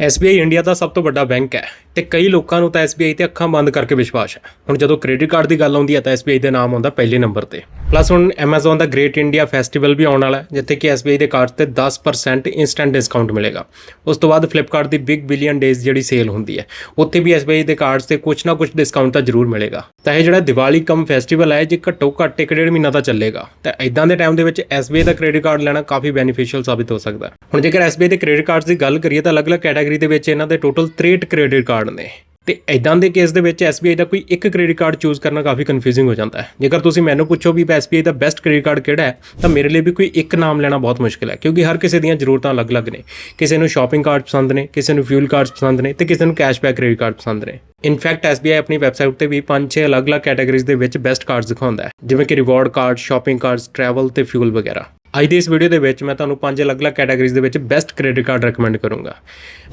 SBI India ਦਾ ਸਭ ਤੋਂ ਵੱਡਾ ਬੈਂਕ ਹੈ। ਤੇ ਕਈ ਲੋਕਾਂ ਨੂੰ ਤਾਂ SBI ਤੇ ਅੱਖਾਂ ਬੰਦ ਕਰਕੇ ਵਿਸ਼ਵਾਸ ਹੈ। ਹੁਣ ਜਦੋਂ ਕ੍ਰੈਡਿਟ ਕਾਰਡ ਦੀ ਗੱਲ ਆਉਂਦੀ ਹੈ ਤਾਂ SBI ਦੇ ਨਾਮ ਆਉਂਦਾ ਪਹਿਲੇ ਨੰਬਰ ਤੇ। ਪਲੱਸ ਹੁਣ Amazon ਦਾ ਗ੍ਰੇਟ ਇੰਡੀਆ ਫੈਸਟੀਵਲ ਵੀ ਆਉਣ ਵਾਲਾ ਹੈ, ਜਿੱਥੇ ਕਿ SBI ਦੇ ਕਾਰਡ ਤੇ 10% ਇਨਸਟੈਂਟ ਡਿਸਕਾਊਂਟ ਮਿਲੇਗਾ। ਉਸ ਤੋਂ ਬਾਅਦ Flipkart ਦੀ ਬਿਗ ਬਿਲੀਅਨ ਡੇਜ਼ ਜਿਹੜੀ ਸੇਲ ਹੁੰਦੀ ਹੈ, ਉੱਥੇ ਵੀ SBI ਦੇ ਕਾਰਡਸ ਤੇ ਕੁਝ ਨਾ ਕੁਝ ਡਿਸਕਾਊਂਟ ਤਾਂ ਜ਼ਰੂਰ ਮਿਲੇਗਾ। ਤਾਂ ਇਹ ਜਿਹੜਾ ਦੀਵਾਲੀ ਕਮ ਫੈਸਟੀਵਲ ਹੈ ਜੇ ਘੱਟੋ ਘੱਟ ਇੱਕ ਡੇਢ ਮਹੀਨਾ ਤਾਂ ਚੱਲੇਗਾ। ਤਾਂ ਇਦਾਂ ਦੇ ਟਾਈਮ ਦੇ ਵਿੱਚ SBI ਦਾ ਕ੍ਰੈਡਿਟ ਕਾਰਡ ਲੈਣਾ ਕਾਫੀ ਬੈਨੀਫੀਸ਼ੀਅਲ ਸਾਬਿਤ ਹੋ ਸਕਦਾ ਹੈ। ਹੁਣ ਜੇਕਰ SBI ਦੇ ਕ੍ਰੈਡਿਟ ਕਾਰਡਸ ਦੀ ਗੱਲ ਕਰੀਏ ਤਾਂ ਅਲੱਗ-ਅਲੱਗ ਕੈਟਾਗਰੀ ਦੇ ਵਿੱਚ ਇਹਨਾਂ ਦੇ ਟੋਟਲ 63 ਕ੍ਰੈਡਿਟ ਕਾਰਡ ਨੇ। ਤੇ ਇਦਾਂ ਦੇ ਕੇਸ ਦੇ ਵਿੱਚ SBI ਦਾ ਕੋਈ ਇੱਕ ਕ੍ਰੈਡਿਟ ਕਾਰਡ ਚੂਜ਼ ਕਰਨਾ ਕਾਫੀ ਕਨਫਿਊਜ਼ਿੰਗ ਹੋ ਜਾਂਦਾ ਹੈ। ਜੇਕਰ ਤੁਸੀਂ ਮੈਨੂੰ ਪੁੱਛੋ ਵੀ SBI ਦਾ ਬੈਸਟ ਕ੍ਰੈਡਿਟ ਕਾਰਡ ਕਿਹੜਾ ਹੈ, ਤਾਂ ਮੇਰੇ ਲਈ ਵੀ ਕੋਈ ਇੱਕ ਨਾਮ ਲੈਣਾ ਬਹੁਤ ਮੁਸ਼ਕਿਲ ਹੈ, ਕਿਉਂਕਿ ਹਰ ਕਿਸੇ ਦੀਆਂ ਜ਼ਰੂਰਤਾਂ ਅਲੱਗ-ਅਲੱਗ ਨੇ। ਕਿਸੇ ਨੂੰ ਸ਼ਾਪਿੰਗ ਕਾਰਡ ਪਸੰਦ ਨੇ, ਕਿਸੇ ਨੂੰ ਫਿਊਲ ਕਾਰਡਸ ਪਸੰਦ ਨੇ ਤੇ ਕਿਸੇ ਨੂੰ ਕੈਸ਼ਬੈਕ ਕ੍ਰੈਡਿਟ ਕਾਰਡ ਪਸੰਦ ਨੇ। ਇਨਫੈਕਟ SBI ਆਪਣੀ ਵੈਬਸਾਈਟ 'ਤੇ ਵੀ 5-6 ਅਲੱਗ-ਅਲੱਗ ਕੈਟਾਗਰੀਜ਼ ਦੇ ਵਿੱਚ ਬੈਸਟ ਕਾਰਡਸ ਦਿਖਾਉਂਦਾ ਹੈ, ਜਿਵੇਂ ਕਿ reward card shopping cards travel ਤੇ ਫਿਊਲ ਵਗੈਰਾ। ਅੱਜ ਦੀ ਇਸ ਵੀਡੀਓ ਦੇ ਵਿੱਚ ਮੈਂ ਤੁਹਾਨੂੰ ਪੰਜ ਅਲੱਗ-ਅਲੱਗ ਕੈਟਾਗਰੀਜ਼ ਦੇ ਵਿੱਚ ਬੈਸਟ ਕ੍ਰੈਡਿਟ ਕਾਰਡ ਰეკਮੈਂਡ ਕਰੂੰਗਾ।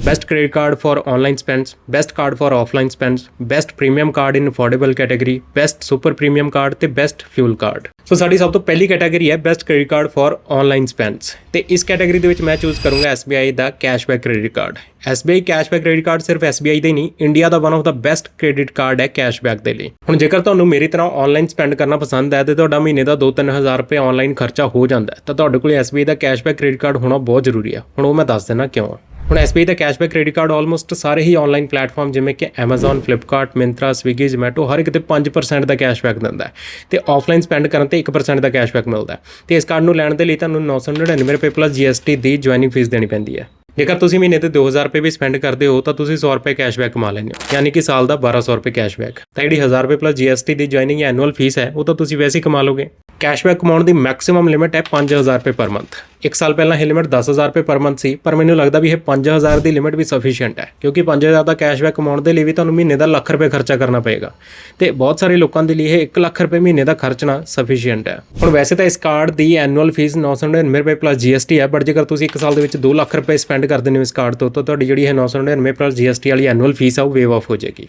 Best credit card for online spends best card for offline spends best premium card in affordable category best super premium card ਤੇ ਬੈਸਟ ਫਿਊਲ ਕਾਰਡ ਸੋ ਸਾਡੀ ਸਭ ਤੋਂ ਪਹਿਲੀ ਕੈਟਾਗਰੀ ਹੈ best credit card for online spends ਤੇ ਇਸ category ਦੇ ਵਿੱਚ ਮੈਂ ਚੂਜ਼ ਕਰੂੰਗਾ SBI ਦਾ cashback credit card SBI cashback credit card ਸਿਰਫ SBI ਦਾ ਹੀ ਨਹੀਂ India the one of the best credit card ਹੈ ਕੈਸ਼ਬੈਕ ਦੇ ਲਈ। ਹੁਣ ਜੇਕਰ ਤੁਹਾਨੂੰ ਮੇਰੀ ਤਰ੍ਹਾਂ ਆਨਲਾਈਨ ਸਪੈਂਡ ਕਰਨਾ ਪਸੰਦ ਹੈ ਤੇ ਤੁਹਾਡਾ ਮਹੀਨੇ ਦਾ 2-3000 ਰੁਪਏ ਆਨਲਾਈਨ ਖਰਚਾ ਹੋ ਜਾਂਦਾ ਹੈ ਤਾਂ ਤੁਹਾਡੇ ਕੋਲ SBI ਦਾ ਕੈਸ਼ਬੈਕ ਕ੍ਰੈਡਿਟ ਕਾਰਡ ਹੋਣਾ ਬਹੁਤ ਜ਼ਰੂਰੀ ਹੈ ਹੁਣ ਉਹ ਮੈਂ ਦੱਸ ਦਿੰਦਾ ਕਿਉਂ ਆ। ਹੁਣ SBI ਦਾ ਕੈਸ਼ਬੈਕ ਕ੍ਰੈਡਿਟ ਕਾਰਡ ਆਲਮੋਸਟ ਸਾਰੇ ਹੀ ਆਨਲਾਈਨ ਪਲੇਟਫਾਰਮ ਜਿਵੇਂ ਕਿ Amazon, Flipkart, Myntra, Swiggy, Zomato ਹਰ ਇੱਕ ਤੇ 5% ਦਾ ਕੈਸ਼ਬੈਕ ਦਿੰਦਾ ਹੈ। ਤੇ ਆਫਲਾਈਨ ਸਪੈਂਡ ਕਰਨ ਤੇ 1% ਦਾ ਕੈਸ਼ਬੈਕ ਮਿਲਦਾ ਹੈ। ਤੇ ਇਸ ਕਾਰਡ ਨੂੰ ਲੈਣ ਦੇ ਲਈ ਤੁਹਾਨੂੰ 999 ਰੁਪਏ ਪਲੱਸ GST ਦੀ ਜੁਆਇਨਿੰਗ ਫੀਸ ਦੇਣੀ ਪੈਂਦੀ ਹੈ। ਜੇਕਰ ਤੁਸੀਂ ਮਹੀਨੇ ਤੇ 2000 ਰੁਪਏ ਵੀ ਸਪੈਂਡ ਕਰਦੇ ਹੋ, ਤਾਂ ਤੁਸੀਂ 100 ਰੁਪਏ ਕੈਸ਼ਬੈਕ ਕਮਾ ਲੈਂਦੇ ਹੋ। ਯਾਨੀ ਕਿ ਸਾਲ ਦਾ 1200 ਰੁਪਏ ਕੈਸ਼ਬੈਕ ਤਾਂ ਜਿਹੜੀ 1000 ਰੁਪਏ ਪਲੱਸ GST ਦੀ ਜੁਆਇਨਿੰਗ ਐਨੂਅਲ ਫੀਸ ਹੈ, ਉਹ ਤਾਂ ਤੁਸੀਂ ਵੈਸੇ ਹੀ ਕਮਾ ਲੋਗੇ। ਕੈਸ਼ਬੈਕ ਕਮਾਉਣ ਦੀ ਮੈਕਸਿਮਮ ਲਿਮਿਟ ਹੈ 5000 ਰੁਪਏ ਪਰ ਮੰਥ ਇੱਕ ਸਾਲ ਪਹਿਲਾਂ ਇਹ ਲਿਮਿਟ 10000 ਰੁਪਏ ਪਰ ਮੰਥ ਸੀ, ਪਰ ਮੈਨੂੰ ਲੱਗਦਾ ਵੀ ਇਹ 5000 ਦੀ ਲਿਮਿਟ ਵੀ ਸਫੀਸ਼ੀਐਂਟ ਹੈ, ਕਿਉਂਕਿ 5000 ਦਾ ਕੈਸ਼ਬੈਕ ਕਮਾਉਣ ਦੇ ਲਈ ਵੀ ਤੁਹਾਨੂੰ ਮਹੀਨੇ ਦਾ ਲੱਖ ਰੁਪਏ ਖਰਚਾ ਕਰਨਾ ਪਏਗਾ। ਤੇ ਬਹੁਤ ਸਾਰੇ ਲੋਕਾਂ ਦੇ ਲਈ ਇਹ 1 ਲੱਖ ਰੁਪਏ ਮਹੀਨੇ ਦਾ ਖਰਚਣਾ ਸਫੀਸ਼ੀਐਂਟ ਹੈ। ਹੁਣ ਵੈਸੇ ਤਾਂ ਇਸ ਕਾਰਡ ਦੀ ਐਨੂਅਲ ਫੀਸ 999 ਰੁਪਏ ਪਲੱਸ GST ਹੈ ਬਟ ਜੇਕਰ ਤੁਸੀਂ ਇੱਕ ਸਾਲ ਦੇ ਵਿੱਚ 2 ਲੱਖ ਰੁਪਏ ਸਪੈਂਡ ਕਰਦੇ ਹੋ ਇਸ ਕਾਰਡ ਤੋਂ, ਤਾਂ ਤੁਹਾਡੀ ਜਿਹੜੀ ਹੈ 999 ਪਲੱਸ GST ਵਾਲੀ ਐਨੂਅਲ ਫੀਸ ਆ, ਉਹ ਵੇਵ ਆਫ ਹੋ ਜਾਏਗੀ।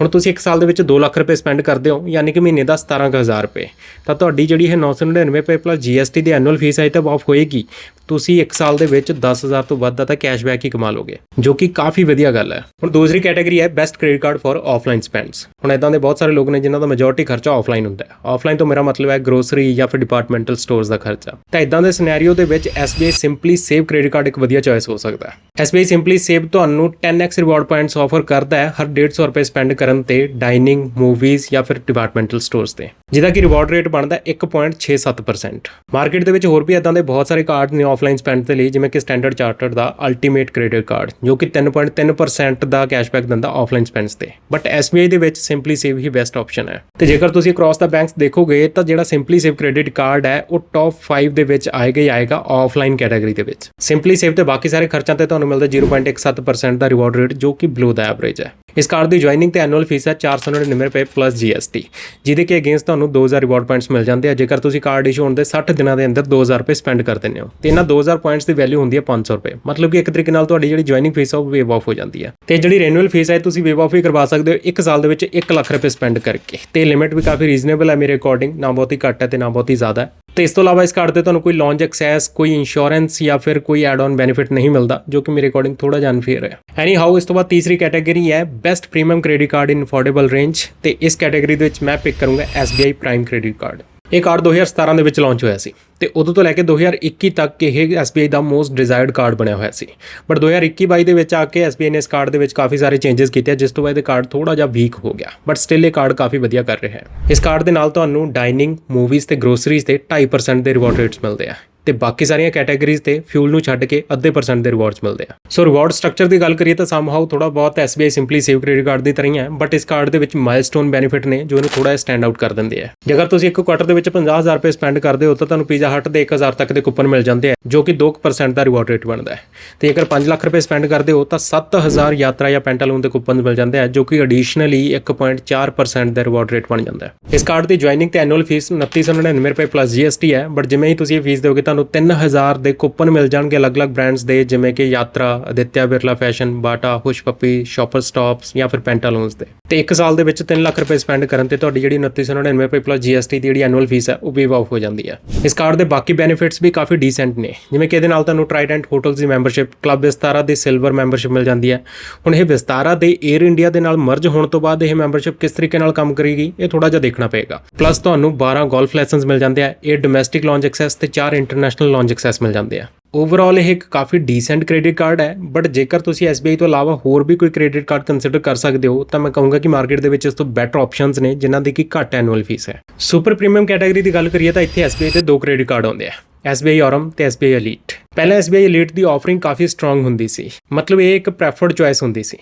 ਹੁਣ ਤੁਸੀਂ ਇੱਕ ਸਾਲ ਦੇ ਵਿੱਚ 2 ਲੱਖ ਰੁਪਏ ਸਪੈਂਡ ਕਰਦੇ ਹੋ, ਯਾਨੀ ਕਿ ਮਹੀਨੇ ਦਾ 17000 ਰੁਪਏ, ਤਾਂ ਤੁਹਾਡੀ ਜਿਹੜੀ ਹੈ 999 ਰੁਪਏ ਪਲੱਸ GST ਦੀ ਐਨੂਅਲ ਫੀਸ ਹੈ ਤਾਂ ਆਫ ਹੋਏਗੀ। ਤੁਸੀਂ ਇੱਕ ਸਾਲ ਦੇ ਵਿੱਚ 10000 ਤੋਂ ਵੱਧ ਦਾ ਤਾਂ ਕੈਸ਼ਬੈਕ ਹੀ ਕਮਾ ਲੋਗੇ, ਜੋ ਕਿ ਕਾਫੀ ਵਧੀਆ ਗੱਲ ਹੈ। ਹੁਣ ਦੂਸਰੀ ਕੈਟਾਗਰੀ ਹੈ best credit card for offline spends ਹੁਣ ਇਦਾਂ ਦੇ ਬਹੁਤ ਸਾਰੇ ਲੋਕ ਨੇ ਜਿਨ੍ਹਾਂ ਦਾ ਮੈਜੋਰਟੀ ਖਰਚਾ ਆਫਲਾਈਨ ਹੁੰਦਾ ਹੈ। ਆਫਲਾਈਨ ਤੋਂ ਮੇਰਾ ਮਤਲਬ ਹੈ ਗਰੋਸਰੀ ਜਾਂ ਫਿਰ ਡਿਪਾਰਟਮੈਂਟਲ ਸਟੋਰਸ ਦਾ ਖਰਚਾ। ਤਾਂ ਇਦਾਂ ਦੇ ਸਿਨੈਰੀਓ ਦੇ ਵਿੱਚ SBI simply save credit card ਇੱਕ ਵਧੀਆ ਚੋਇਸ ਹੋ ਸਕਦਾ ਹੈ। SBI ਸਿੰਪਲੀ ਸੇਵ ਤੁਹਾਨੂੰ 10x ਰਿਵਾਰਡ ਪੁਆਇੰਟਸ ਆਫਰ ਕਰਦਾ ਹੈ ਹਰ 150 ਰੁਪਏ ਸਪੈਂਡ ਕਰਨ ਤੇ ਡਾਈਨਿੰਗ ਮੂਵੀਜ਼ ਜਾਂ ਫਿਰ ਡਿਪਾਰਟਮੈਂਟਲ ਸਟੋਰਸ ਤੇ। ਜਿਹਦਾ ਕਿ ਰਿਵਾਰਡ ਰੇਟ ਬਣਦਾ 1.67% ਮਾਰਕੀਟ ਦੇ ਵਿੱਚ ਹੋਰ ਵੀ ਇਦਾਂ ਦੇ ਬਹੁਤ ਸਾਰੇ ਕਾਰਡ ਨੇ ਆਫਲਾਈਨ ਸਪੈਂਡ ਦੇ ਲਈ, ਜਿਵੇਂ ਕਿ ਸਟੈਂਡਰਡ ਚਾਰਟਰਡ ਦਾ ਅਲਟੀਮੇਟ ਕ੍ਰੈਡਿਟ ਕਾਰਡ ਜੋ ਕਿ 3.3% ਦਾ ਕੈਸ਼ਬੈਕ ਦਿੰਦਾ ਆਫਲਾਈਨ ਸਪੈਂਡਸ ਤੇ। ਬਟ SBI ਦੇ ਵਿੱਚ ਸਿੰਪਲੀ ਸੇਵ ਹੀ ਬੈਸਟ ਆਪਸ਼ਨ ਹੈ। ਤੇ ਜੇਕਰ ਤੁਸੀਂ ਅਕ੍ਰੋਸ ਦਾ ਬੈਂਕਸ ਦੇਖੋਗੇ, ਤਾਂ ਜਿਹੜਾ ਸਿੰਪਲੀ ਸੇਵ ਕ੍ਰੈਡਿਟ ਕਾਰਡ ਹੈ, ਉਹ ਟੌਪ 5 ਦੇ ਵਿੱਚ ਆਏਗਾ ਹੀ ਆਏਗਾ ਆਫਲਾਈਨ ਕੈਟਾਗਰੀ ਦੇ ਵਿੱਚ। ਸਿੰਪਲੀ ਸੇਵ ਤੇ ਬਾਕੀ ਸਾਰੇ ਖਰਚਾਂ ਤੇ ਤੁਹਾਨੂੰ ਮਿਲਦਾ 0.17% ਦਾ ਰਿਵਾਰਡ ਰੇਟ ਜੋ ਕਿ ਬਲੋ ਦਾ ਐਵਰੇਜ ਹੈ। ਇਸ ਕਾਰਡ ਦੀ ਜੁਆਇਨਿੰਗ ਤੇ ਐਨੂਅਲ ਫੀਸ ਹੈ 499 ਰੁਪਏ ਪਲੱਸ GST ਜਿਹਦੇ ਕਿ ਅਗੇਂਸਟ ਤੁਹਾਨੂੰ 2000 ਰਿਵਾਰਡ ਪੁਆਇੰਟਸ ਮਿਲ ਜਾਂਦੇ ਆ। ਜੇਕਰ ਤੁਸੀਂ ਕਾਰਡ ਇਸ਼ੂ ਹੋਣ ਦੇ 60 ਦਿਨਾਂ ਦੇ ਅੰਦਰ 2000 ਰੁਪਏ ਸਪੈਂਡ ਕਰ ਦਿੰਦੇ ਹੋ। ਤੇ ਇਹਨਾਂ 2000 ਪੁਆਇੰਟਸ ਦੀ ਵੈਲਿਊ ਹੁੰਦੀ ਹੈ 500 ਰੁਪਏ। ਮਤਲਬ ਕਿ ਇੱਕ ਤਰੀਕੇ ਨਾਲ ਤੁਹਾਡੀ ਜਿਹੜੀ ਜੁਆਇਨਿੰਗ ਫੀਸ ਆ, ਉਹ ਵੇਵ ਆਫ ਹੋ ਜਾਂਦੀ ਹੈ। ਤੇ ਜਿਹੜੀ ਰੈਨੂਅਲ ਫੀਸ ਹੈ ਤੁਸੀਂ ਵੇਵ ਆਫ ਵੀ ਕਰਵਾ ਸਕਦੇ ਹੋ ਇੱਕ ਸਾਲ ਦੇ ਵਿੱਚ 1 ਲੱਖ ਰੁਪਏ ਸਪੈਂਡ ਕਰਕੇ। ਤੇ ਲਿਮਿਟ ਵੀ ਕਾਫੀ ਰੀਜ਼ਨੇਬਲ ਹੈ ਮੇਰੇ ਅਕੋਰਡਿੰਗ ਨਾ ਬਹੁਤ ਹੀ ਘੱਟ ਹੈ ਤੇ ਨਾ ਬਹੁਤ ਹੀ ਜ਼ਿਆਦਾ ਹੈ। ਤੇ ਇਸ ਤੋਂ ਇਲਾਵਾ ਇਸ ਕਾਰਡ ਤੇ ਤੁਹਾਨੂੰ ਕੋਈ ਲੌਂਚ ਐਕਸੈਸ ਕੋਈ ਇੰਸ਼ੋਰੈਂਸ ਜਾਂ ਫਿਰ ਕੋਈ ਐਡ ਔਨ ਬੈਨੀਫਿਟ ਨਹੀਂ ਮਿਲਦਾ, ਜੋ ਕਿ ਮੇਰੇ ਅਕੋਰਡਿੰਗ ਥੋੜਾ ਜਿਹਾ ਅਨਫੇਅਰ ਹੈ। ਐਨੀ ਹਾਊ ਇਸ ਤੋਂ ਬਾਅਦ ਤੀਸਰੀ ਕੈਟਾਗਰੀ ਹੈ best premium credit card in affordable range ਤੇ ਇਸ ਕੈਟਾਗਰੀ ਦੇ ਵਿੱਚ ਮੈਂ ਪਿਕ ਕਰੂੰਗਾ SBI ਪ੍ਰਾਈਮ ਕ੍ਰੈਡਿਟ ਕਾਰਡ ਇਹ ਕਾਰਡ 2017 ਦੇ ਵਿੱਚ ਲਾਂਚ ਹੋਇਆ ਸੀ ਤੇ ਉਦੋਂ ਤੋਂ ਲੈ ਕੇ 2021 ਤੱਕ ਇਹ SBI ਦਾ ਮੋਸਟ ਡਿਜ਼ਾਇਰਡ ਕਾਰਡ ਬਣਿਆ ਹੋਇਆ ਸੀ। ਬਟ 2021-22 ਦੇ ਵਿੱਚ ਆ ਕੇ SBI ਨੇ ਇਸ ਕਾਰਡ ਦੇ ਵਿੱਚ ਕਾਫੀ ਸਾਰੇ ਚੇਂਜਸ ਕੀਤੇ ਜਿਸ ਤੋਂ ਬਾਅਦ ਇਹ ਕਾਰਡ ਥੋੜਾ ਜਿਹਾ ਵੀਕ ਹੋ ਗਿਆ। ਬਟ ਸਟਿਲ ਇਹ ਕਾਰਡ ਕਾਫੀ ਵਧੀਆ ਕਰ ਰਿਹਾ ਹੈ। ਇਸ ਕਾਰਡ ਦੇ ਨਾਲ ਤੁਹਾਨੂੰ ਡਾਈਨਿੰਗ ਮੂਵੀਜ਼ ਤੇ ਗਰੋਸਰੀਜ਼ ਤੇ 2.5% ਦੇ ਰਿਵਾਰਡ ਰੇਟਸ ਮਿਲਦੇ ਆ। ਤੇ ਬਾਕੀ ਸਾਰੀਆਂ ਕੈਟਾਗਰੀਜ਼ ਤੇ ਫਿਊਲ ਨੂੰ ਛੱਡ ਕੇ ਅੱਧੇ ਪਰਸੈਂਟ ਦੇ ਰਿਵਾਰਡਸ ਮਿਲਦੇ ਆ। ਸੋ ਰਿਵਾਰਡ ਸਟਰਕਚਰ ਦੀ ਗੱਲ ਕਰੀਏ ਤਾਂ ਸਮਹਾਉ ਥੋੜਾ ਬਹੁਤ SBI simply save credit card ਦੀ ਤਰ੍ਹਾਂ ਹੀ ਹੈ ਬਟ ਇਸ ਕਾਰਡ ਦੇ ਵਿੱਚ ਮਾਈਲਸਟੋਨ ਬੈਨੀਫਿਟ ਨੇ ਜੋ ਇਹਨੂੰ ਥੋੜਾ ਜਿਹਾ ਸਟੈਂਡ ਆਊਟ ਕਰ ਦਿੰਦੇ ਆ। ਜੇਕਰ ਤੁਸੀਂ ਇੱਕ ਕੁਆਟਰ ਦੇ ਵਿੱਚ 50000 ਰੁਪਏ ਸਪੈਂਡ ਕਰਦੇ ਹੋ ਤਾਂ ਤੁਹਾਨੂੰ ਪੀਜ਼ਾ ਹਟ ਦੇ 1000 ਤੱਕ ਦੇ ਕੂਪਨ ਮਿਲ ਜਾਂਦੇ ਆ, ਜੋ ਕਿ 2% ਦਾ ਰਿਵਾਰਡ ਰੇਟ ਬਣਦਾ ਹੈ। ਤੇ ਜੇਕਰ 5 ਲੱਖ ਰੁਪਏ ਸਪੈਂਡ ਕਰਦੇ ਹੋ ਤਾਂ 7000 ਯਾਤਰਾ ਜਾਂ ਪੈਂਟਾਲੂਨ ਦੇ ਕੂਪਨ ਮਿਲ ਜਾਂਦੇ ਆ, ਜੋ ਕਿ ਐਡੀਸ਼ਨਲੀ 1.4% ਦਾ ਰਿਵਾਰਡ ਰੇਟ ਬਣ ਜਾਂਦਾ ਹੈ। ਇਸ ਕਾਰਡ ਦੀ ਜੁਆਇਨਿੰਗ ਤੇ ਐਨੂਅਲ ਫੀਸ 2999 ਰੁਪਏ ਪਲੱਸ GST ਹੈ ਬਟ ਜਿਵੇਂ ਹੀ ਤੁਸੀਂ ਇਹ ਫੀਸ ਦਿਓਗੇ ਤਾਂ ਤੁਹਾਨੂੰ 3000 ਦੇ ਕੂਪਨ ਮਿਲ ਜਾਣਗੇ ਅਲੱਗ-ਅਲੱਗ ਬ੍ਰਾਂਡਸ ਦੇ, ਜਿਵੇਂ ਕਿ Yatra, Aditya Birla fashion, Bata Hush Puppy, shopper stops ਜਾਂ ਫਿਰ ਪੈਂਟਾਲੂਨਸ ਦੇ। ਤੇ 1 ਸਾਲ ਦੇ ਵਿੱਚ 3 ਲੱਖ ਰੁਪਏ ਸਪੈਂਡ ਕਰਨ ਤੇ ਤੁਹਾਡੀ ਜਿਹੜੀ 2999 ਰੁਪਏ ਪਲੱਸ GST ਦੀ ਜਿਹੜੀ ਐਨੂਅਲ ਫੀਸ ਹੈ, ਉਹ ਵੀ ਆਫ ਹੋ ਜਾਂਦੀ ਹੈ। ਇਸ ਕਾਰਡ ਦੇ ਬਾਕੀ ਬੈਨੀਫਿਟਸ ਵੀ ਕਾਫੀ ਡੀਸੈਂਟ ਨੇ। ਜਿਵੇਂ ਕਿ ਇਹਦੇ ਨਾਲ ਤੁਹਾਨੂੰ ਟ੍ਰਾਈਡੈਂਟ ਹੋਟਲਸ ਦੀ ਮੈਂਬਰਸ਼ਿਪ ਕਲੱਬ ਵਿਸਤਾਰਾ ਦੀ ਸਿਲਵਰ ਮੈਂਬਰਸ਼ਿਪ ਮਿਲ ਜਾਂਦੀ ਹੈ। ਹੁਣ ਇਹ ਵਿਸਤਾਰਾ ਦੇ 에ਅਰ ਇੰਡੀਆ ਦੇ ਨਾਲ ਮਰਜ ਹੋਣ ਤੋਂ ਬਾਅਦ ਇਹ ਮੈਂਬਰਸ਼ਿਪ ਕਿਸ ਤਰੀਕੇ ਨਾਲ ਕੰਮ ਕਰੇਗੀ, ਇਹ ਥੋੜਾ ਜਿਹਾ ਦੇਖਣਾ ਪਏਗਾ। ਪਲੱਸ ਤੁਹਾਨੂੰ 12 ਗੋਲਫ ਲੈਸਨਸ ਮਿਲ ਜਾਂਦੇ ਆ, ਇਹ ਡੋਮੈਸਟਿਕ ਲੌਂਜ ਐਕਸੈਸ ਤੇ 4 ਇੰਟਰਨੈਸ਼ਨਲ ਲੌਂਜ ਐਕਸੈਸ ਮਿਲ ਜਾਂਦੇ ਆ। ਓਵਰਆਲ ਇਹ ਇੱਕ ਕਾਫੀ ਡੀਸੈਂਟ ਕ੍ਰੈਡਿਟ ਕਾਰਡ ਹੈ ਬਟ ਜੇਕਰ ਤੁਸੀਂ SBI ਤੋਂ ਇਲਾਵਾ ਹੋਰ ਵੀ ਕੋਈ ਕ੍ਰੈਡਿਟ ਕਾਰਡ ਕੰਸੀਡਰ ਕਰ ਸਕਦੇ ਹੋ, ਤਾਂ ਮੈਂ ਕਹੂੰਗਾ ਕਿ ਮਾਰਕੀਟ ਦੇ ਵਿੱਚ ਇਸ ਤੋਂ ਬੈਟਰ ਆਪਸ਼ਨਸ ਨੇ, ਜਿਨ੍ਹਾਂ ਦੀ ਕਿ ਘੱਟ ਐਨੂਅਲ ਫੀਸ ਹੈ। ਸੁਪਰ ਪ੍ਰੀਮੀਅਮ ਕੈਟਾਗਰੀ ਦੀ ਗੱਲ ਕਰੀਏ ਤਾਂ ਇੱਥੇ SBI 'ਤੇ ਦੋ ਕ੍ਰੈਡਿਟ ਕਾਰਡ ਆਉਂਦੇ ਆ। SBI ਔਰਮ ਤੇ SBI Elite ਪਹਿਲਾਂ SBI Elite ਦੀ ਆਫਰਿੰਗ ਕਾਫੀ ਸਟਰੋਂਗ ਹੁੰਦੀ ਸੀ। ਮਤਲਬ ਇਹ ਇੱਕ ਪ੍ਰੈਫਰਡ ਚੁਆਇਸ ਹੁੰਦੀ ਸੀ।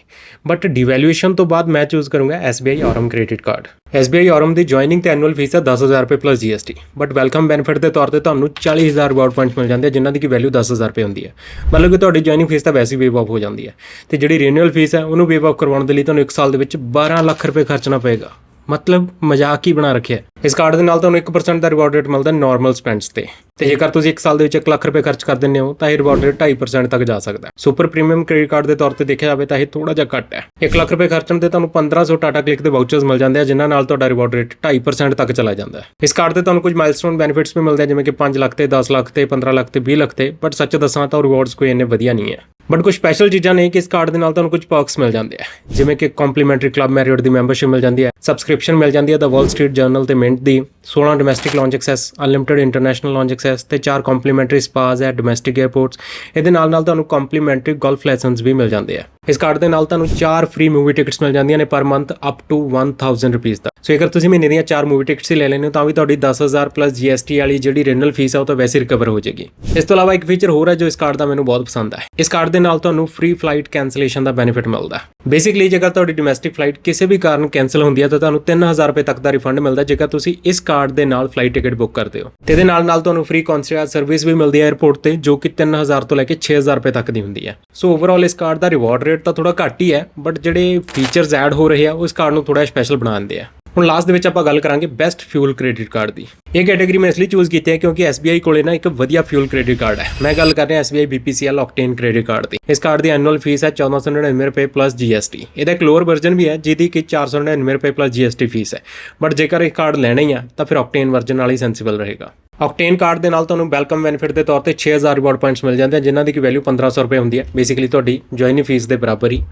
ਬਟ ਡਿਵੈਲੂਏਸ਼ਨ ਤੋਂ ਬਾਅਦ ਮੈਂ ਚੂਜ਼ ਕਰੂੰਗਾ SBI Aurum credit card SBI Aurum ਦੀ ਜੁਆਇਨਿੰਗ ਤੇ ਐਨੂਅਲ ਫੀਸ ਹੈ 10000 ਰੁਪਏ plus GST but welcome benefit ਦੇ ਤੌਰ ਤੇ ਤੁਹਾਨੂੰ 40000 ਰਿਵਾਰਡ ਪੁਆਇੰਟਸ ਮਿਲ ਜਾਂਦੇ ਆ, ਜਿਨ੍ਹਾਂ ਦੀ ਕਿ ਵੈਲਿਊ 10000 ਰੁਪਏ ਹੁੰਦੀ ਹੈ। ਮਤਲਬ ਕਿ ਤੁਹਾਡੀ ਜੁਆਇਨਿੰਗ ਫੀਸ ਤਾਂ ਵੈਸੇ ਹੀ ਵੇਵ ਆਫ ਹੋ ਜਾਂਦੀ ਹੈ। ਤੇ ਜਿਹੜੀ ਰੀਨਿਊਅਲ ਫੀਸ ਹੈ, ਉਹਨੂੰ ਵੇਵ ਆਫ ਕਰਵਾਉਣ ਦੇ ਲਈ ਤੁਹਾਨੂੰ 1 ਸਾਲ ਦੇ ਵਿੱਚ 12 ਲੱਖ ਰੁਪਏ ਖਰਚਣਾ ਪਏਗਾ। ਮਤਲਬ ਮਜ਼ਾਕ ਹੀ ਬਣਾ ਰੱਖਿਆ। ਇਸ ਕਾਰਡ ਦੇ ਨਾਲ ਤੁਹਾਨੂੰ 1% ਦਾ ਰਿਵਾਰਡ ਰੇਟ ਮਿਲਦਾ ਨਾਰਮਲ ਸਪੈਂਡਸ ਤੇ। ਤੇ ਜੇਕਰ ਤੁਸੀਂ 1 ਸਾਲ ਦੇ ਵਿੱਚ 1 ਲੱਖ ਰੁਪਏ ਖਰਚ ਕਰ ਦਿੰਦੇ ਹੋ, ਤਾਂ ਇਹ ਰਿਵਾਰਡ ਰੇਟ 2.5% ਤੱਕ ਜਾ ਸਕਦਾ ਹੈ। ਸੁਪਰ ਪ੍ਰੀਮੀਅਮ ਕ੍ਰੈਡਿਟ ਕਾਰਡ ਦੇ ਤੌਰ ਤੇ ਦੇਖਿਆ ਜਾਵੇ ਤਾਂ ਇਹ ਥੋੜਾ ਜਿਹਾ ਘੱਟ ਹੈ। 1 ਲੱਖ ਰੁਪਏ ਖਰਚਣ ਤੇ ਤੁਹਾਨੂੰ 1500 ਟਾਟਾ ਕਲਿਕ ਦੇ ਵਾਊਚਰਸ ਮਿਲ ਜਾਂਦੇ ਆ, ਜਿਨ੍ਹਾਂ ਨਾਲ ਤੁਹਾਡਾ ਰਿਵਾਰਡ ਰੇਟ 2.5% ਤੱਕ ਚਲਾ ਜਾਂਦਾ ਹੈ। ਇਸ ਕਾਰਡ ਤੇ ਤੁਹਾਨੂੰ ਕੁਝ ਮਾਈਲਸਟੋਨ ਬੈਨੀਫਿਟਸ ਵੀ ਮਿਲਦੇ ਆ, ਜਿਵੇਂ ਕਿ 5 ਲੱਖ ਤੇ 10 ਲੱਖ ਤੇ 15 ਲੱਖ ਤੇ 20 ਲੱਖ ਤੇ ਬਟ ਸੱਚ ਦੱਸਾਂ ਤਾਂ ਰਿਵਾਰਡਸ ਕੋਈ ਇੰਨੇ ਵਧੀਆ ਨਹੀਂ ਹੈ। ਬਟ ਕੁਝ ਸਪੈਸ਼ਲ ਚੀਜ਼ਾਂ ਨੇ ਕਿ ਇਸ ਕਾਰਡ ਦੇ ਨਾਲ ਤੁਹਾਨੂੰ ਕੁਝ ਪਰਕਸ ਮਿਲ ਜਾਂਦੇ ਆ। ਜਿਵੇਂ ਕਿ ਕੰਪਲੀਮੈਂਟਰੀ ਕਲੱਬ ਮੈਰੀਅਟ ਦੀ ਮੈਂਬਰਸ਼ਿਪ ਮਿਲ ਜਾਂਦੀ ਹੈ ਸਬਸਕ੍ਰਿਪਸ਼ਨ ਮਿਲ ਜਾਂਦੀ ਹੈ ਦਾ ਵਾਲ ਸਟਰੀਟ ਜਰਨਲ ਤੇ ਮਿੰਟ ਦੀ 16 domestic lounge access unlimited international lounge access ਤੇ 4 ਕੰਪਲੀਮੈਂਟਰੀ ਸਪਾਜ਼ ਹੈ ਡੋਮੈਸਟਿਕ 에ਅਰਪੋਰਟਸ ਇਹਦੇ ਨਾਲ ਨਾਲ ਤੁਹਾਨੂੰ ਕੰਪਲੀਮੈਂਟਰੀ ਗੋਲਫ ਲੈਸਨਸ ਵੀ ਮਿਲ ਜਾਂਦੇ ਆ। ਇਸ ਕਾਰਡ ਦੇ ਨਾਲ ਤੁਹਾਨੂੰ 4 ਫ੍ਰੀ ਮੂਵੀ ਟਿਕਟਸ ਮਿਲ ਜਾਂਦੀਆਂ ਨੇ ਪਰ ਮੰਥ ਅਪ ਟੂ 1000 ਰੁਪਏ ਦਾ ਸੋ ਜੇਕਰ ਤੁਸੀਂ ਮਹੀਨੇ ਦੀਆਂ 4 ਮੂਵੀ ਟਿਕਟਸ ਹੀ ਲੈ ਲੈਂਦੇ ਹੋ, ਤਾਂ ਵੀ ਤੁਹਾਡੀ 10000 ਪਲੱਸ GST ਵਾਲੀ ਜਿਹੜੀ ਰੀਨਲ ਫੀਸ ਆ, ਉਹ ਤਾਂ ਵੈਸੇ ਰਿਕਵਰ ਹੋ ਜਾਏਗੀ। ਇਸ ਤੋਂ ਇਲਾਵਾ ਇੱਕ ਫੀਚਰ ਹੋਰ ਹੈ ਜੋ ਇਸ ਕਾਰਡ ਦਾ ਮੈਨੂੰ ਬਹੁਤ ਪਸੰਦ ਹੈ ਇਸ ਕਾਰਡ ਦੇ ਨਾਲ ਤੁਹਾਨੂੰ ਫ੍ਰੀ ਫਲਾਈਟ ਕੈਂਸਲੇਸ਼ਨ ਦਾ ਬੈਨੀਫਿਟ ਮਿਲਦਾ ਬੇਸਿਕਲੀ ਜੇਕਰ ਤੁਹਾਡੀ ਡੋਮੈਸਟਿਕ ਫਲਾਈਟ ਕਿਸੇ ਵੀ ਕਾਰਨ ਕੈਂਸਲ ਹੁੰਦੀ ਹੈ, ਤਾਂ ਤੁਹਾਨੂੰ 3000 ਰੁਪਏ ਤੱਕ ਦਾ ਰਿਫੰਡ ਮਿਲਦਾ ਜੇਕਰ ਤੁਸੀਂ ਇਸ ਕਾਰਡ ਦੇ ਨਾਲ ਫਲਾਈਟ ਟਿਕਟ ਬੁੱਕ ਕਰਦੇ ਹੋ। ਤੇ ਇਹਦੇ ਨਾਲ ਨਾਲ ਤੁਹਾਨੂੰ ਫ੍ਰੀ ਕਨਸੀਅਰਜ ਸਰਵਿਸ ਵੀ ਮਿਲਦੀ ਹੈ 에ਅਰਪੋਰਟ ਤੇ, ਜੋ ਕਿ 3000 ਤੋਂ ਲੈ ਕੇ 6000 ਰੁਪਏ ਤੱਕ ਦੀ ਹੁੰਦੀ ਹੈ। ਸੋ ਓਵਰਆਲ ਇਸ ਕਾਰਡ ਦਾ ਰਿਵਾਰਡ ਰੇਟ ਤਾਂ ਥੋੜਾ ਘੱਟ ਹੀ ਹੈ ਬਟ ਜਿਹੜੇ ਫੀਚਰਸ ਐਡ ਹੋ ਰਹੇ ਆ ਉਸ ਕਾਰਡ ਨੂੰ ਥੋੜਾ ਸਪੈਸ਼ਲ ਬਣਾ ਦਿੰਦੇ ਆ। ਹੁਣ ਲਾਸਟ ਦੇ ਵਿੱਚ ਆਪਾਂ ਗੱਲ ਕਰਾਂਗੇ ਬੈਸਟ ਫਿਊਲ ਕ੍ਰੈਡਿਟ ਕਾਰਡ ਦੀ। ਇਹ ਕੈਟਾਗਰੀ ਮੈਂ ਇਸ ਲਈ ਚੂਜ਼ ਕੀਤੀ ਹੈ ਕਿਉਂਕਿ SBI ਕੋਲੇ ਨਾ ਇੱਕ ਵਧੀਆ ਫਿਊਲ ਕ੍ਰੈਡਿਟ ਕਾਰਡ ਹੈ। ਮੈਂ ਗੱਲ ਕਰ ਰਿਹਾ SBI BPCL Octane credit card ਦੀ। ਇਸ ਕਾਰਡ ਦੀ ਐਨੂਅਲ ਫੀਸ ਹੈ 1499 ਰੁਪਏ ਪਲੱਸ GST ਇਹਦਾ ਇੱਕ ਲੋਅਰ ਵਰਜ਼ਨ ਵੀ ਹੈ ਜਿਹਦੀ ਕਿ 499 ਰੁਪਏ ਪਲੱਸ GST ਫੀਸ ਹੈ। ਬਟ ਜੇਕਰ ਇਹ ਕਾਰਡ ਲੈਣਾ ਹੀ ਆ, ਤਾਂ ਫਿਰ Octane ਵਰਜ਼ਨ ਨਾਲ ਹੀ ਸੈਂਸੀਬਲ ਰਹੇਗਾ। Octane ਕਾਰਡ ਦੇ ਨਾਲ ਤੁਹਾਨੂੰ ਵੈਲਕਮ ਬੈਨੀਫਿਟ ਦੇ ਤੌਰ ਤੇ 6000 ਰਿਵਾਰਡ ਪੁਆਇੰਟਸ ਮਿਲ ਜਾਂਦੇ ਆ, ਜਿਨ੍ਹਾਂ ਦੀ ਕਿ ਵੈਲਿਊ 1500 ਰੁਪਏ ਹੁੰਦੀ ਹੈ। ਬੇਸਿਕਲੀ ਤੁਹਾਡੀ ਜੁਆਇਨਿੰਗ ਫੀਸ ਦੇ ਬਰਾਬਰ ਹੀ।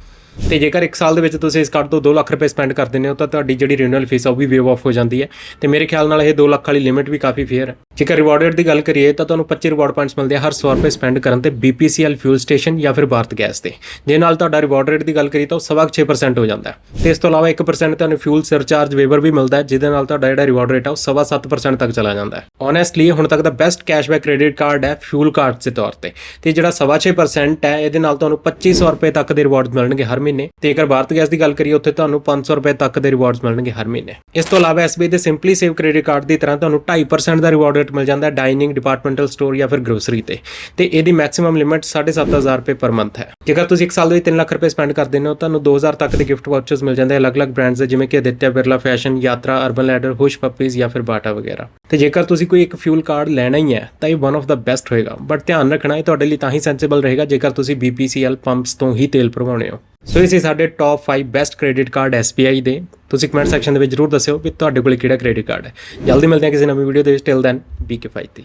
ਤੇ ਜੇਕਰ 1 ਸਾਲ ਦੇ ਵਿੱਚ ਤੁਸੀਂ ਇਸ ਕਾਰਡ ਤੋਂ 2 ਲੱਖ ਰੁਪਏ ਸਪੈਂਡ ਕਰ ਦਿੰਦੇ ਹੋ, ਤਾਂ ਤੁਹਾਡੀ ਜਿਹੜੀ ਰੀਨਿਊਅਲ ਫੀਸ ਆ ਉਹ ਵੀ ਵੇਵ ਆਫ ਹੋ ਜਾਂਦੀ ਹੈ। ਤੇ ਮੇਰੇ ਖਿਆਲ ਨਾਲ ਇਹ 2 ਲੱਖ ਵਾਲੀ ਲਿਮਿਟ ਵੀ ਕਾਫੀ ਫੇਅਰ ਹੈ। ਜੇਕਰ ਰਿਵਾਰਡ ਰੇਟ ਦੀ ਗੱਲ ਕਰੀਏ, ਤਾਂ ਤੁਹਾਨੂੰ 25 ਰਿਵਾਰਡ ਪੁਆਇੰਟਸ ਮਿਲਦੇ ਆ ਹਰ 100 ਰੁਪਏ ਸਪੈਂਡ ਕਰਨ ਤੇ BPCL ਫਿਊਲ ਸਟੇਸ਼ਨ ਜਾਂ ਫਿਰ ਭਾਰਤ ਗੈਸ ਤੇ। ਜੇ ਨਾਲ ਤੁਹਾਡਾ ਰਿਵਾਰਡ ਰੇਟ ਦੀ ਗੱਲ ਕਰੀਏ, ਤਾਂ ਉਹ ਸਵਾ ਕੁ 6% ਹੋ ਜਾਂਦਾ ਹੈ। ਤੇ ਇਸ ਤੋਂ ਇਲਾਵਾ 1% ਤੁਹਾਨੂੰ ਫਿਊਲ ਸਰਚਾਰਜ ਵੇਵਰ ਵੀ ਮਿਲਦਾ ਹੈ, ਜਿਹਦੇ ਨਾਲ ਤੁਹਾਡਾ ਜਿਹੜਾ ਰਿਵਾਰਡ ਰੇਟ ਆ, ਉਹ ਸਵਾ 7% ਤੱਕ ਚਲਾ ਜਾਂਦਾ ਹੈ। ਓਨੈਸਟਲੀ ਹੁਣ ਤੱਕ ਦਾ ਬੈਸਟ ਕੈਸ਼ਬੈਕ ਕ੍ਰੈਡਿਟ ਕਾਰਡ ਹੈ ਫਿਊਲ ਕਾਰਡ ਦੇ ਤੌਰ ਤੇ। ਤੇ ਜਿਹੜਾ ਸਵਾ 6% ਹੈ, ਇਹਦੇ ਨਾਲ ਤੁਹਾਨੂੰ 2500 ਰੁਪਏ ਤੱਕ ਦੇ ਰਿਵਾਰਡ ਮਿਲਣਗੇ ਹਰ ਮਹੀਨੇ। ਤੇ ਜੇਕਰ ਭਾਰਤ ਗੈਸ ਦੀ ਗੱਲ ਕਰੀਏ, ਉੱਥੇ ਤੁਹਾਨੂੰ 500 ਰੁਪਏ ਤੱਕ ਦੇ ਰਿਵਾਰਡਸ ਮਿਲਣਗੇ ਹਰ ਮਹੀਨੇ। ਇਸ ਤੋਂ ਇਲਾਵਾ SBI ਦੇ ਸਿੰਪਲੀ ਸੇਵ ਕ੍ਰੈਡਿਟ ਕਾਰਡ ਦੀ ਤਰ੍ਹਾਂ ਤੁਹਾਨੂੰ 2.5% ਦਾ ਰਿਵਾਰਡ ਰੇਟ ਮਿਲ ਜਾਂਦਾ ਹੈ ਡਾਈਨਿੰਗ ਡਿਪਾਰਟਮੈਂਟਲ ਸਟੋਰ ਜਾਂ ਫਿਰ ਗਰੋਸਰੀ ਤੇ। ਤੇ ਇਹਦੀ ਮੈਕਸਿਮਮ ਲਿਮਿਟ 7500 ਰੁਪਏ ਪਰ ਮੰਥ ਹੈ। ਜੇਕਰ ਤੁਸੀਂ ਇੱਕ ਸਾਲ ਦੇ ਵਿੱਚ 3 ਲੱਖ ਰੁਪਏ ਸਪੈਂਡ ਕਰਦੇ ਹੋ ਤੁਹਾਨੂੰ 2000 ਤੱਕ ਦੇ ਗਿਫਟ ਵਾਊਚਰਸ ਮਿਲ ਜਾਂਦੇ ਆ। ਅਲੱਗ-ਅਲੱਗ ਬ੍ਰਾਂਡਸ ਦੇ, ਜਿਵੇਂ ਕਿ Aditya Birla fashion Yatra Urban Ladder Hush Puppies ਜਾਂ ਫਿਰ ਬਾਟਾ ਵਗੈਰਾ। ਤੇ ਜੇਕਰ ਤੁਸੀਂ ਕੋਈ ਇੱਕ ਫਿਊਲ ਕਾਰਡ ਲੈਣਾ ਹੀ ਹੈ, ਤਾਂ ਇਹ ਵਨ ਆਫ ਦਾ ਬੈਸਟ ਹੋਏਗਾ। ਬਟ ਧਿਆਨ ਰੱਖਣਾ, ਇਹ ਤੁਹਾਡੇ ਲਈ ਤਾਂ ਹੀ ਸੈਂਸਿਬਲ ਰਹੇਗਾ ਜੇਕਰ ਤੁਸੀਂ BPCL ਪੰਪਸ ਤੋਂ ਹੀ ਤੇਲ ਭਰਵਾਉਣੇ ਹੋ। ਸੋ ਇਹ ਸੀ ਸਾਡੇ top 5 best credit card SBI ਦੇ। ਤੁਸੀਂ ਕਮੈਂਟ ਸੈਕਸ਼ਨ ਦੇ ਵਿੱਚ ਜ਼ਰੂਰ ਦੱਸਿਓ ਵੀ ਤੁਹਾਡੇ ਕੋਲ ਕਿਹੜਾ ਕ੍ਰੈਡਿਟ ਕਾਰਡ ਹੈ। ਜਲਦੀ ਮਿਲਦੇ ਹਾਂ ਕਿਸੇ ਨਵੀਂ ਵੀਡੀਓ ਦੇ ਵਿੱਚ। Till then B K ਫਾਈਤੀ